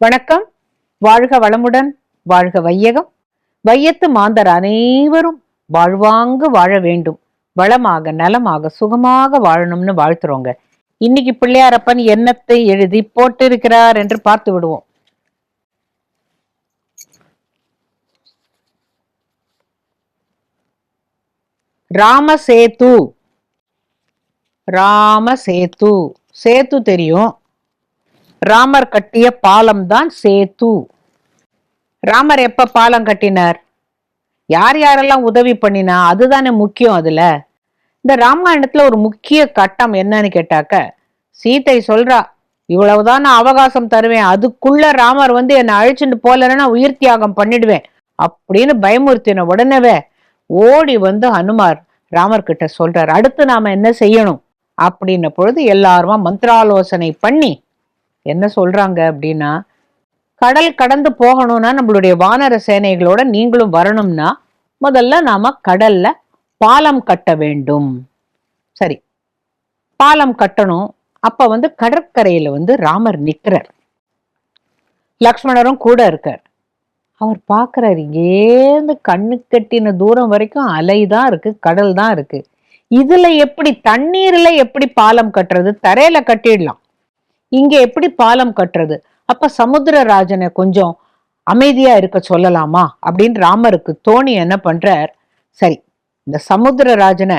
வணக்கம். வாழ்க வளமுடன் வாழ்க வையகம். வையத்து மாந்தர் அனைவரும் வாழ்வாங்கு வாழ வேண்டும். வளமாக நலமாக சுகமாக வாழணும்னு வாழ்த்துறோங்க. இன்னைக்கு பிள்ளையாரப்பன் என்னத்தை எழுதி போட்டிருக்கிறார் என்று பார்த்து விடுவோம். ராமசேது. ராமசேது. சேத்து தெரியும். ராமர் கட்டிய பாலம் தான் சேத்து. ராமர் எப்ப பாலம் கட்டினார்? யார் யாரெல்லாம் உதவி பண்ணினா அதுதானே முக்கியம் அதுல. இந்த ராமாயணத்துல ஒரு முக்கிய கட்டம் என்னன்னு கேட்டாக்க சீதை சொல்றா இவ்வளவுதான் நான் அவகாசம் தருவேன். அதுக்குள்ள ராமர் வந்து என்னை அழிச்சுட்டு போலன்னா உயிர் தியாகம் பண்ணிடுவேன். அப்படின்னு பயமுறுத்தின உடனேவே ஓடி வந்து ஹனுமார் ராமர் கிட்ட சொல்றார் அடுத்து நாம என்ன செய்யணும்? அப்படின்ன பொழுது எல்லாருமா மந்திராலோசனை பண்ணி என்ன சொல்றாங்க அப்படின்னா கடல் கடந்து போகணும்னா நம்மளுடைய வானர சேனைகளோட நீங்களும் வரணும்னா முதல்ல நாம கடல்ல பாலம் கட்ட வேண்டும். சரி பாலம் கட்டணும். அப்ப வந்து கடற்கரையில வந்து ராமர் நிற்கிறார். லக்ஷ்மணரும் கூட இருக்கார். அவர் பார்க்கறாரு ஏந்து கண்ணு கட்டின தூரம் வரைக்கும் அலை தான் இருக்கு கடல் தான் இருக்கு. இதுல எப்படி தண்ணீர்ல எப்படி பாலம் கட்டுறது? தரையில கட்டிடலாம். இங்க எப்படி பாலம் கட்டுறது? அப்ப சமுத்திரராஜனை கொஞ்சம் அமைதியா இருக்க சொல்லலாமா? அப்படின்னு ராமருக்கு தோணி என்ன பண்றார்? சரி இந்த சமுத்திரராஜனை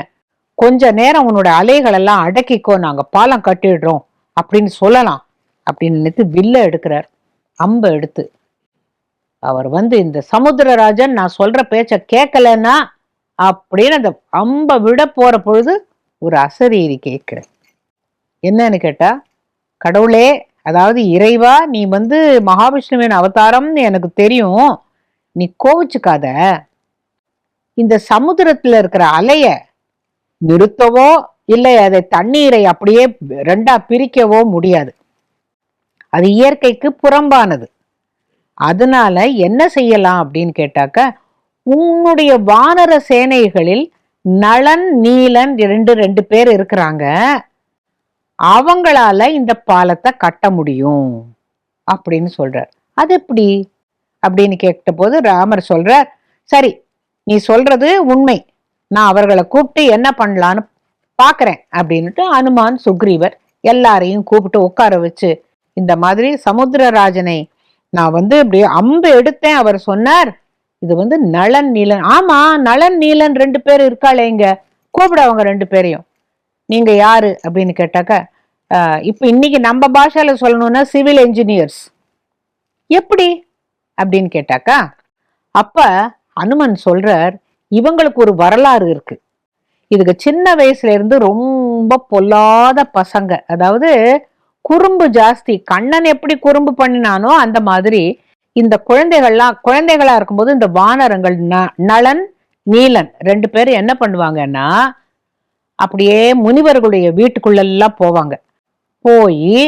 கொஞ்ச நேரம் உன்னோட அலைகளெல்லாம் அடக்கிக்கோ நாங்க பாலம் கட்டிடுறோம் அப்படின்னு சொல்லலாம் அப்படின்னு நினைத்து வில்ல எடுக்கிறார். அம்ப எடுத்து அவர் வந்து இந்த சமுத்திரராஜன் நான் சொல்ற பேச்ச கேட்கலன்னா அப்படின்னு அந்த அம்ப விட போற பொழுது ஒரு அசரீரி கேட்கிறேன் என்னன்னு கேட்டா கடவுளே அதாவது இறைவா நீ வந்து மகாவிஷ்ணுவின் அவதாரம்னு எனக்கு தெரியும். நீ கோவிச்சுக்காத. இந்த சமுத்திரத்துல இருக்கிற அலைய நிறுத்தவோ இல்லை அதை தண்ணீரை அப்படியே ரெண்டா பிரிக்கவோ முடியாது. அது இயற்கைக்கு புறம்பானது. அதனால என்ன செய்யலாம் அப்படின்னு கேட்டாக்க உன்னுடைய வானர சேனைகளில் நளன் நீலன் ரெண்டு ரெண்டு பேர் இருக்கிறாங்க. அவங்களால இந்த பாலத்தை கட்ட முடியும் அப்படின்னு சொல்றார். அது எப்படி? அப்படின்னு கேட்ட போது ராமர் சொல்றார் சரி நீ சொல்றது உண்மை. நான் அவர்களை கூப்பிட்டு என்ன பண்ணலான்னு பாக்குறேன் அப்படின்ட்டு அனுமான் சுக்ரீவர் எல்லாரையும் கூப்பிட்டு உட்கார வச்சு இந்த மாதிரி சமுத்திரராஜனை நான் வந்து இப்படி அம்பு எடுத்தேன் அவர் சொன்னார். இது வந்து நளன் நீலன். ஆமா நளன் நீலன் ரெண்டு பேர் இருக்காளே இங்க. கூப்பிட அவங்க ரெண்டு பேரையும். நீங்க யாரு அப்படின்னு கேட்டாக்க இப்போ இன்னைக்கு நம்ம பாஷையில சொல்லணும்னா சிவில் என்ஜினியர்ஸ் எப்படி? அப்படின்னு கேட்டாக்கா அப்ப அனுமன் சொல்றார் இவங்களுக்கு ஒரு வரலாறு இருக்கு. இதுக்கு சின்ன வயசுல இருந்து ரொம்ப பொல்லாத பசங்க அதாவது குறும்பு ஜாஸ்தி கண்ணன் எப்படி குறும்பு பண்ணினானோ அந்த மாதிரி இந்த குழந்தைகள்லாம் குழந்தைகளா இருக்கும்போது இந்த வானரங்கள் ந- நளன் நீலன் ரெண்டு பேரும் என்ன பண்ணுவாங்கன்னா அப்படியே முனிவர்களுடைய வீட்டுக்குள்ளெல்லாம் போவாங்க. போய்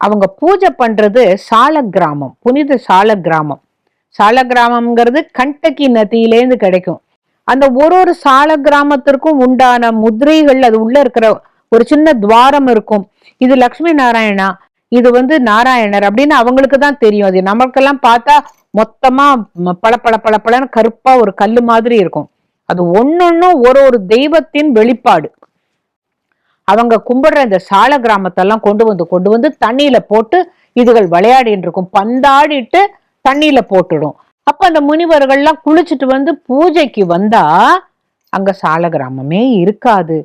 அவங்க பூஜை பண்றது சால கிராமம் புனித சால கிராமம் சால கிராமம்ங்கிறது கண்டக்கி நதியிலேருந்து கிடைக்கும். அந்த ஒரு ஒரு சால கிராமத்திற்கும் உண்டான முதிரைகள் அது உள்ள இருக்கிற ஒரு சின்ன துவாரம் இருக்கும். இது லக்ஷ்மி நாராயணா இது வந்து நாராயணர் அப்படின்னு அவங்களுக்கு தான் தெரியும். அது நமக்கெல்லாம் பார்த்தா மொத்தமா பல பல பல பலன்னு கருப்பா ஒரு கல் மாதிரி இருக்கும். அது ஒன்னொன்னும் ஒரு ஒரு தெய்வத்தின் வெளிப்பாடு. அவங்க கும்பிடுற இந்த சால கிராமத்தெல்லாம் கொண்டு வந்து கொண்டு வந்து தண்ணியில போட்டு இதுகள் விளையாடிட்டு இருக்கும் பந்தாடிட்டு தண்ணியில போட்டுடும். அப்ப அந்த முனிவர்கள்லாம் குளிச்சுட்டு வந்து பூஜைக்கு வந்தா அங்க சால கிராமமே இருக்காது.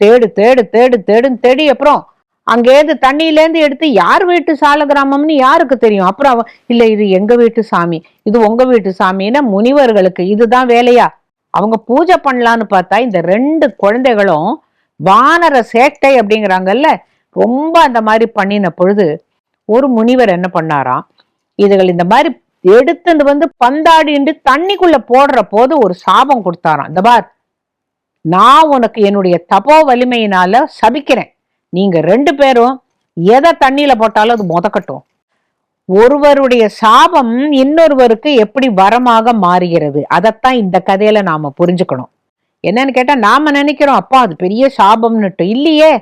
தேடு தேடு தேடு தேடுன்னு தேடி அப்புறம் அங்கேருந்து தண்ணியிலேருந்து எடுத்து யார் வீட்டு சால கிராமம்னு யாருக்கு தெரியும்? அப்புறம் இல்லை இது எங்க வீட்டு சாமி இது உங்க வீட்டு சாமின்னா முனிவர்களுக்கு இதுதான் வேலையா? அவங்க பூஜை பண்ணலான்னு பார்த்தா இந்த ரெண்டு குழந்தைகளும் வானர சேட்டை அப்படிங்கிறாங்கல்ல ரொம்ப அந்த மாதிரி பண்ணின பொழுது ஒரு முனிவர் என்ன பண்ணாராம் இதுகள் இந்த மாதிரி எடுத்துட்டு வந்து பந்தாடிண்டு தண்ணிக்குள்ள போடுற போது ஒரு சாபம் கொடுத்தாராம். இந்த பார் நான் உனக்கு என்னுடைய தபோ வலிமையினால சபிக்கிறேன். நீங்க ரெண்டு பேரும் எதை தண்ணியில போட்டாலும் அது முதக்கட்டும். ஒருவருடைய சாபம் இன்னொருவருக்கு எப்படி வரமாக மாறுகிறது அதைத்தான் இந்த கதையில நாம புரிஞ்சுக்கணும். என்னன்னு கேட்டால் நாம் நினைக்கிறோம் அப்பா அது பெரிய சாபம்னுட்டு. இல்லையே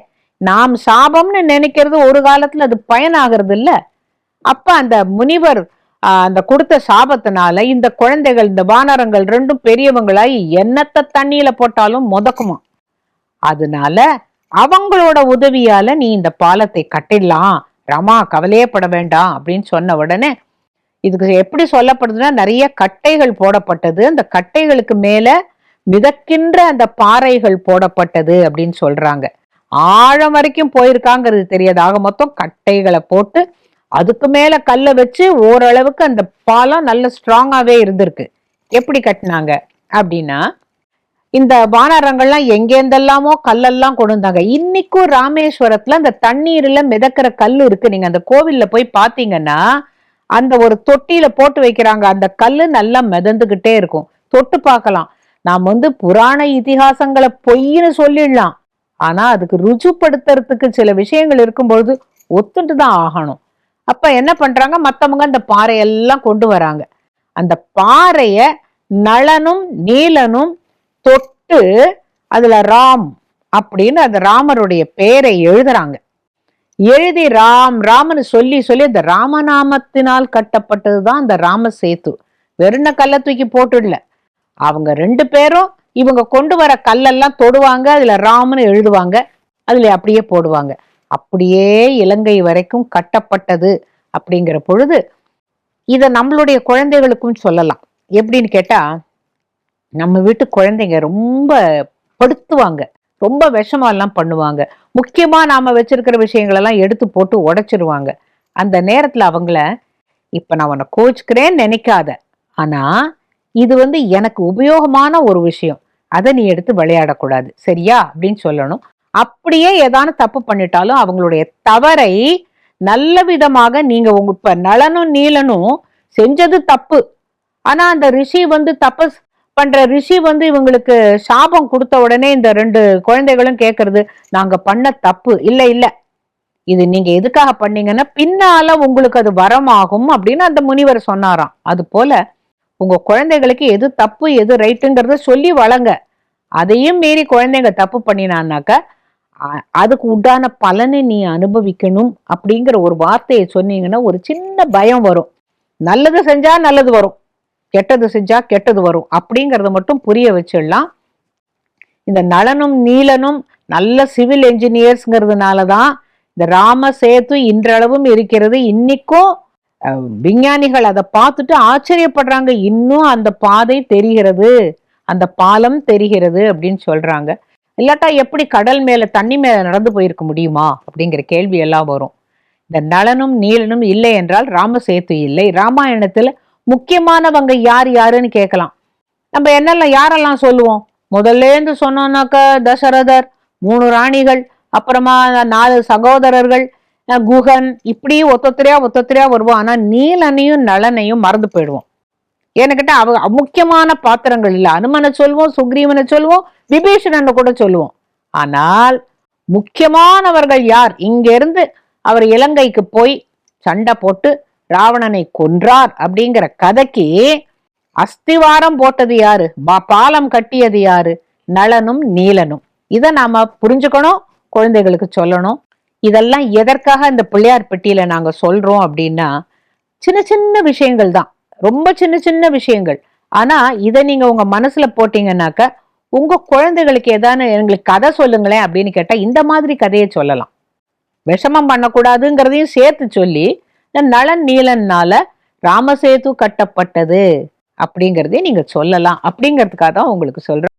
நாம் சாபம்னு நினைக்கிறது ஒரு காலத்தில் அது பயனாகிறது இல்லை அப்போ அந்த முனிவர் அந்த கொடுத்த சாபத்தினால இந்த குழந்தைகள் இந்த வானரங்கள் ரெண்டும் பெரியவங்களாய் என்னத்த தண்ணியில போட்டாலும் முதக்குமா? அதனால அவங்களோட உதவியால நீ இந்த பாலத்தை கட்டிடலாம். ரமா கவலையே பட வேண்டாம் அப்படின்னு சொன்ன உடனே இதுக்கு எப்படி சொல்லப்படுதுன்னா நிறைய கட்டைகள் போடப்பட்டது. அந்த கட்டைகளுக்கு மேலே மிதக்கின்ற அந்த பாறைகள் போடப்பட்டது அப்படின்னு சொல்றாங்க. ஆழம் வரைக்கும் போயிருக்காங்கிறது தெரியாது. ஆக மொத்தம் கட்டைகளை போட்டு அதுக்கு மேல கல்லை வச்சு ஓரளவுக்கு அந்த பாலம் நல்ல ஸ்ட்ராங்காவே இருந்திருக்கு. எப்படி கட்டினாங்க? அப்படின்னா இந்த வானரங்கள்லாம் எங்கேருந்தெல்லாமோ கல்லெல்லாம் கொண்டு வந்தாங்க இன்னைக்கும் ராமேஸ்வரத்துல அந்த தண்ணீர்ல மிதக்கிற கல் இருக்கு. நீங்க அந்த கோவில்ல போய் பாத்தீங்கன்னா அந்த ஒரு தொட்டியில போட்டு வைக்கிறாங்க. அந்த கல் நல்லா மிதந்துகிட்டே இருக்கும். தொட்டு பார்க்கலாம். நாம் வந்து புராண இதிகாசங்களை பொய்ன்னு சொல்லிடலாம். ஆனா அதுக்கு ருஜுப்படுத்துறதுக்கு சில விஷயங்கள் இருக்கும்பொழுது ஒத்துட்டு தான் ஆகணும். அப்ப என்ன பண்றாங்க? மத்தவங்க அந்த பாறையெல்லாம் கொண்டு வராங்க. அந்த பாறைய நளனும் நீலனும் தொட்டு அதுல ராம் அப்படின்னு அந்த ராமருடைய பெயரை எழுதுறாங்க. எழுதி ராம் ராமன்னு சொல்லி சொல்லி அந்த ராமநாமத்தினால் கட்டப்பட்டதுதான் அந்த ராம சேத்து வெறும் கல்லை தூக்கி போட்டுடல. அவங்க ரெண்டு பேரும் இவங்க கொண்டு வர கல்லெல்லாம் தொடுவாங்க அதுல ராமனு எழுதுவாங்க அதுல அப்படியே போடுவாங்க. அப்படியே இலங்கை வரைக்கும் கட்டப்பட்டது அப்படிங்கிற பொழுது இத நம்மளுடைய குழந்தைகளுக்கும் சொல்லலாம். எப்படின்னு கேட்டா நம்ம வீட்டு குழந்தைங்க ரொம்ப படுத்துவாங்க. ரொம்ப விஷமா எல்லாம் பண்ணுவாங்க. முக்கியமா நாம வச்சிருக்கிற விஷயங்களெல்லாம் எடுத்து போட்டு உடைச்சிருவாங்க. அந்த நேரத்துல அவங்கள இப்ப நான் உன்னை கோச்சுக்கிறேன்னு நினைக்காத. ஆனா இது வந்து எனக்கு உபயோகமான ஒரு விஷயம். அதை நீ எடுத்து விளையாடக்கூடாது. சரியா? அப்படின்னு சொல்லணும். அப்படியே ஏதான தப்பு பண்ணிட்டாலும் அவங்களுடைய தவறை நல்ல விதமாக நீங்க உங்க இப்ப நலனும் நீலனும் செஞ்சது தப்பு. ஆனா அந்த ரிஷி வந்து தப்பு பண்ற ரிஷி வந்து இவங்களுக்கு சாபம் கொடுத்த உடனே இந்த ரெண்டு குழந்தைகளும் கேக்குறது நாங்க பண்ண தப்பு. இல்ல இல்ல. இது நீங்க எதுக்காக பண்ணீங்கன்னா பின்னால உங்களுக்கு அது வரமாகும் அப்படின்னு அந்த முனிவர் சொன்னாராம். அது போல உங்க குழந்தைகளுக்கு எது தப்பு எது ரைட்டுங்கிறத சொல்லி வளங்க. அதையும் மீறி குழந்தைங்க தப்பு பண்ணினான்னாக்க அதுக்கு உண்டான பலனை நீ அனுபவிக்கணும் அப்படிங்கிற ஒரு வார்த்தையை சொன்னீங்கன்னா ஒரு சின்ன பயம் வரும். நல்லது செஞ்சா நல்லது வரும். கெட்டது செஞ்சா கெட்டது வரும். அப்படிங்கறத மட்டும் புரிய வச்சிடலாம். இந்த நலனும் நீலனும் நல்ல சிவில் என்ஜினியர்ஸ்ங்கிறதுனால தான் இந்த ராம சேத்து இன்றளவும் இருக்கிறது. இன்னைக்கும் விஞ்ஞானிகள் அதை பார்த்துட்டு ஆச்சரியப்படுறாங்க. இன்னும் அந்த பாதை தெரிகிறது. அந்த பாலம் தெரிகிறது அப்படின்னு சொல்றாங்க. இல்லாட்டா எப்படி கடல் மேல தண்ணி மேல நடந்து போயிருக்க முடியுமா? அப்படிங்கிற கேள்வி எல்லாம் வரும். இந்த நலனும் நீலனும் இல்லை என்றால் ராமசேத்து இல்லை. ராமாயணத்துல முக்கியமானவங்க யார் யாருன்னு கேட்கலாம். நம்ம என்னெல்லாம் யாரெல்லாம் சொல்லுவோம்? முதல்ல இருந்து சொன்னோம்னாக்க தசரதர் மூணு ராணிகள் அப்புறமா நாலு சகோதரர்கள் குகன் இப்படி ஒத்தொத்தரையா ஒத்தொத்தரையா வருவோம். ஆனா நீலனையும் நலனையும் மறந்து போயிடுவோம். ஏன்னு அவ முக்கியமான பாத்திரங்கள் இல்லை. அனுமனை சொல்லுவோம் சுக்ரீவனை சொல்லுவோம் விபீஷணனை கூட சொல்லுவோம் ஆனால் முக்கியமானவர்கள் யார்? இங்கிருந்து அவர் இலங்கைக்கு போய் சண்டை போட்டு ராவணனை கொன்றார் அப்படிங்கிற கதைக்கு அஸ்திவாரம் போட்டது யாரு? பாலம் கட்டியது யாரு? நலனும் நீலனும். இதை நாம புரிஞ்சுக்கணும் குழந்தைகளுக்கு சொல்லணும். இதெல்லாம் எதற்காக இந்த பிள்ளையார் பெட்டியில நாங்க சொல்றோம் அப்படின்னா சின்ன சின்ன விஷயங்கள் தான். ரொம்ப சின்ன சின்ன விஷயங்கள். ஆனா இதை நீங்க உங்க மனசுல போட்டீங்கன்னாக்க உங்க குழந்தைகளுக்கு ஏதானு எங்களுக்கு கதை சொல்லுங்களேன் அப்படின்னு கேட்டா இந்த மாதிரி கதையை சொல்லலாம். விஷமம் பண்ணக்கூடாதுங்கிறதையும் சேர்த்து சொல்லி நலன் நீலன்னால ராமசேது கட்டப்பட்டது அப்படிங்கிறதையும் நீங்க சொல்லலாம் அப்படிங்கிறதுக்காக தான் உங்களுக்கு சொல்றேன்